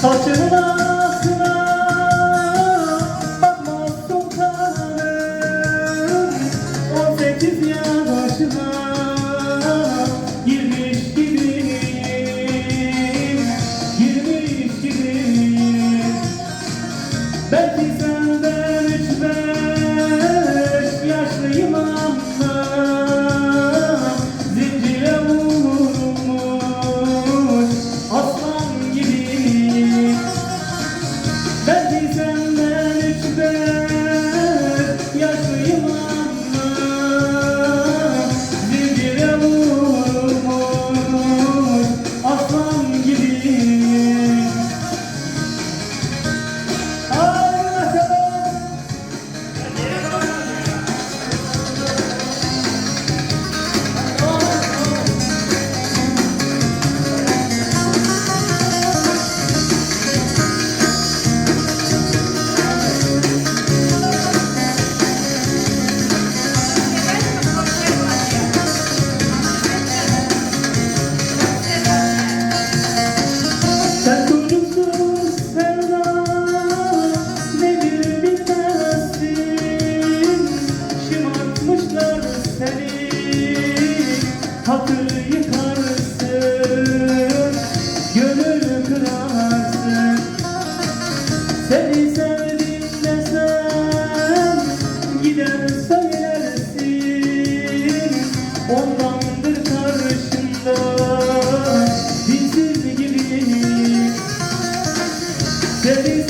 So do. Hatı yıkarsın Gönül kırarsın. Seni sevdim desem Gider söylersin. Ondandır karşında Dilsiz gibi. Seni